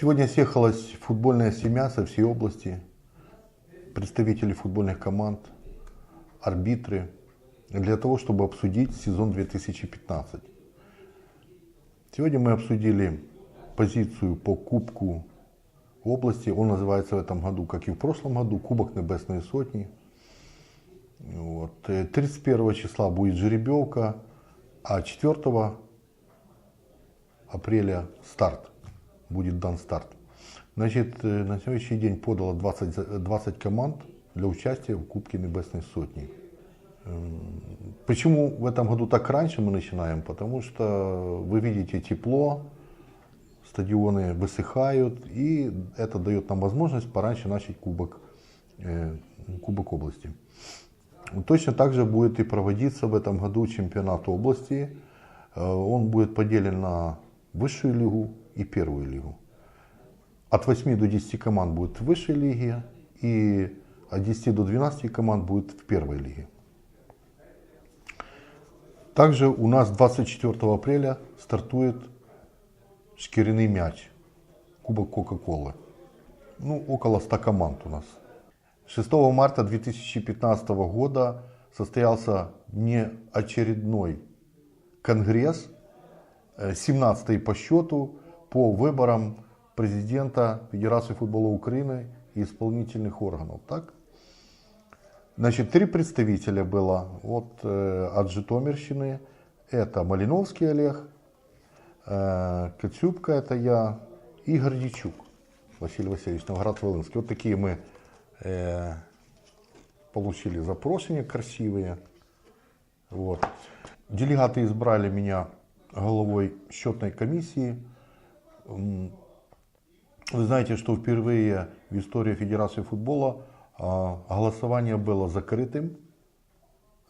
Сегодня съехалась футбольная семья со всей области, представители футбольных команд, арбитры, для того, чтобы обсудить сезон 2015. Сегодня мы обсудили позицию по Кубку области. Он называется в этом году, как и в прошлом году, Кубок Небесной Сотни. Вот. 31 числа будет жеребьевка, а 4 апреля старт. Будет дан старт. Значит, на сегодняшний день подало 20, 20 команд для участия в Кубке Небесной Сотни. Почему в этом году так раньше мы начинаем? Потому что вы видите тепло, стадионы высыхают, и это дает нам возможность пораньше начать Кубок, э, Кубок области. Точно так же будет и проводиться в этом году чемпионат области. Э, он будет поделен на высшую лигу и первую лигу. От 8 до 10 команд будет в высшей лиге, и от 10 до 12 команд будет в первой лиге. Также у нас 24 апреля стартует шкиряный мяч, Кубок Кока-Колы. Ну, около 100 команд у нас. 6 марта 2015 года состоялся неочередной конгресс, 17-й по счету, по выборам президента Федерации футбола Украины и исполнительных органов. Так? Значит, три представителя было вот, э, от Житомирщины. Это Малиновский Олег, э, Кацюбка, это я, и Гордичук Василий Васильевич, Новгород-Волынский. Вот такие мы э, получили запрошения красивые. Вот. Делегаты избрали меня головой счетной комиссии. Вы знаете, что впервые в истории Федерации футбола а, голосование было закрытым.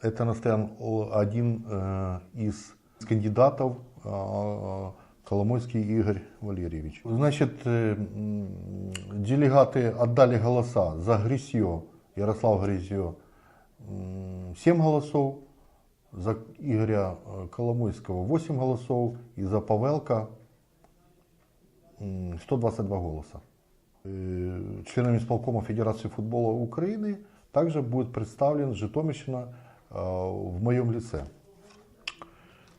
Это настоял один э, из кандидатов а, Коломойский Игорь Валерьевич. Значит, э, делегаты отдали голоса за Грисье, Ярослав Грисье, 7 голосов, за Игоря э, Коломойского 8 голосов и за Павелка 122 голоса. Э, членами исполкома Федерации футбола Украины также будет представлен Житомирщина э, в моем лице.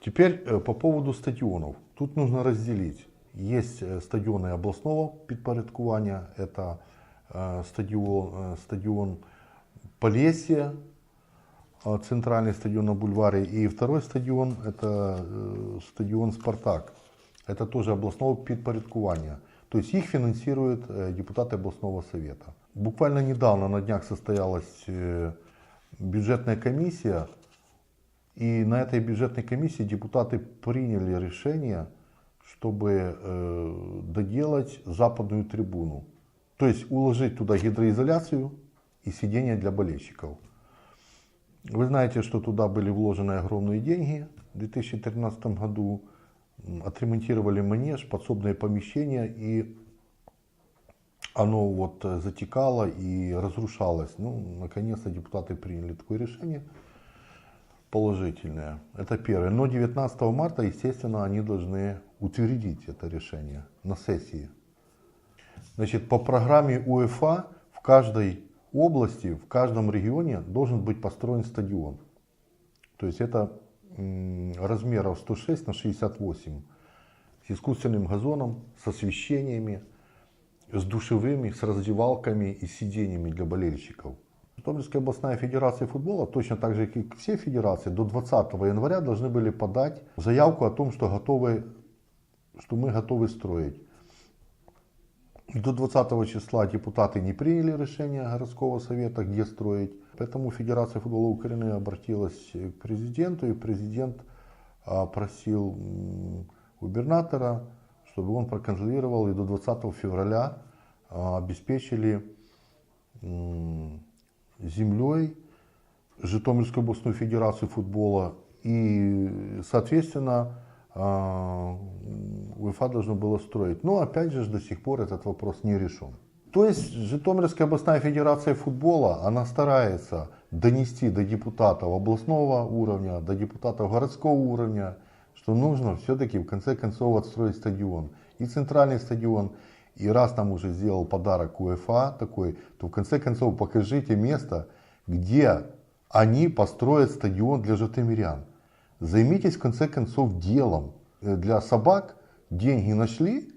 Теперь э, по поводу стадионов. Тут нужно разделить. Есть стадионы областного підпорядкування, это стадион, стадион Полесье, центральный стадион на бульваре, и второй стадион, это стадион Спартак. Это тоже областного підпорядкування. То есть их финансируют э, депутаты областного совета. Буквально недавно на днях состоялась э, бюджетная комиссия, и на этой бюджетной комиссии депутаты приняли решение, чтобы э, доделать западную трибуну. То есть уложить туда гидроизоляцию и сиденья для болельщиков. Вы знаете, что туда были вложены огромные деньги в 2013 году отремонтировали манеж, подсобное помещение, и оно вот э, затекало и разрушалось. Ну, наконец-то депутаты приняли такое решение положительное. Это первое. Но 19 марта, естественно, они должны утвердить это решение на сессии. Значит, по программе УЕФА в каждой области, в каждом регионе должен быть построен стадион. То есть это размеров 106 на 68 с искусственным газоном, с освещениями, с душевыми, с раздевалками и сиденьями для болельщиков. Житомирская областная федерация футбола, точно так же, как и все федерации, до 20 января должны были подать заявку о том, что, готовы, что мы готовы строить. До 20 числа депутаты не приняли решение городского совета, где строить. Поэтому Федерация футбола Украины обратилась к президенту, и президент а, просил губернатора, чтобы он проконтролировал и до 20 февраля а, обеспечили землей Житомирскую областную федерацию футбола и, соответственно, а, УЕФА должно было строить. Но опять же до сих пор этот вопрос не решен. То есть Житомирская областная федерация футбола, она старается донести до депутатов областного уровня, до депутатов городского уровня, что нужно все-таки в конце концов отстроить стадион. И центральный стадион, и раз нам уже сделал подарок УЕФА такой, то в конце концов покажите место, где они построят стадион для житомирян. Займитесь в конце концов делом. Э, Для собак деньги нашли,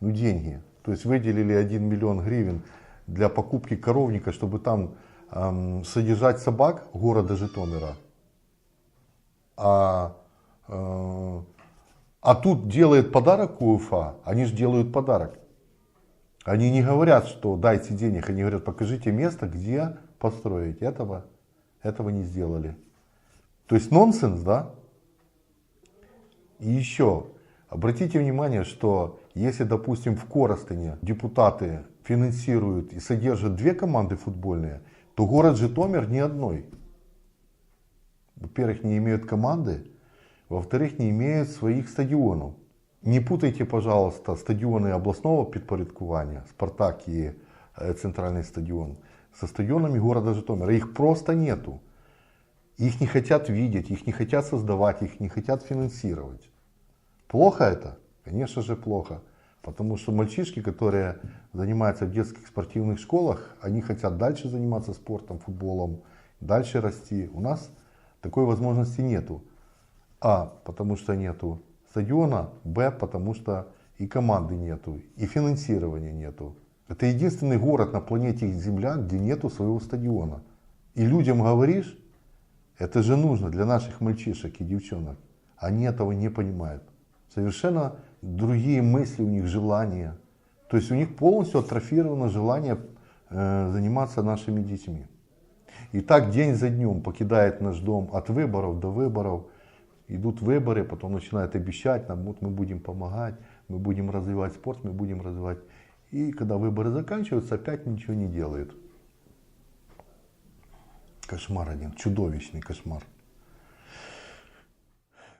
ну деньги, то есть выделили 1 миллион гривен для покупки коровника, чтобы там эм, содержать собак города Житомира. А, э, а тут делает подарок УЕФА, они же делают подарок. Они не говорят, что дайте денег, они говорят, покажите место, где построить. Этого, этого не сделали. То есть нонсенс, да? И еще, обратите внимание, что если, допустим, в Коростыне депутаты финансируют и содержат две команды футбольные, то город Житомир ни одной. Во-первых, не имеют команды, во-вторых, не имеют своих стадионов. Не путайте, пожалуйста, стадионы областного підпорядкування, Спартак и э, центральный стадион, со стадионами города Житомира. Их просто нету. Их не хотят видеть, их не хотят создавать, их не хотят финансировать. Плохо это? Конечно же плохо. Потому что мальчишки, которые занимаются в детских спортивных школах, они хотят дальше заниматься спортом, футболом, дальше расти. У нас такой возможности нету. А, потому что нету стадиона, Б, потому что и команды нету, и финансирования нету. Это единственный город на планете Земля, где нету своего стадиона. И людям говоришь, это же нужно для наших мальчишек и девчонок. Они этого не понимают. Совершенно другие мысли у них, желания. То есть у них полностью атрофировано желание э, заниматься нашими детьми. И так день за днем покидает наш дом от выборов до выборов. Идут выборы, потом начинают обещать нам, вот мы будем помогать, мы будем развивать спорт, мы будем развивать. И когда выборы заканчиваются, опять ничего не делают. Кошмар один, чудовищный кошмар.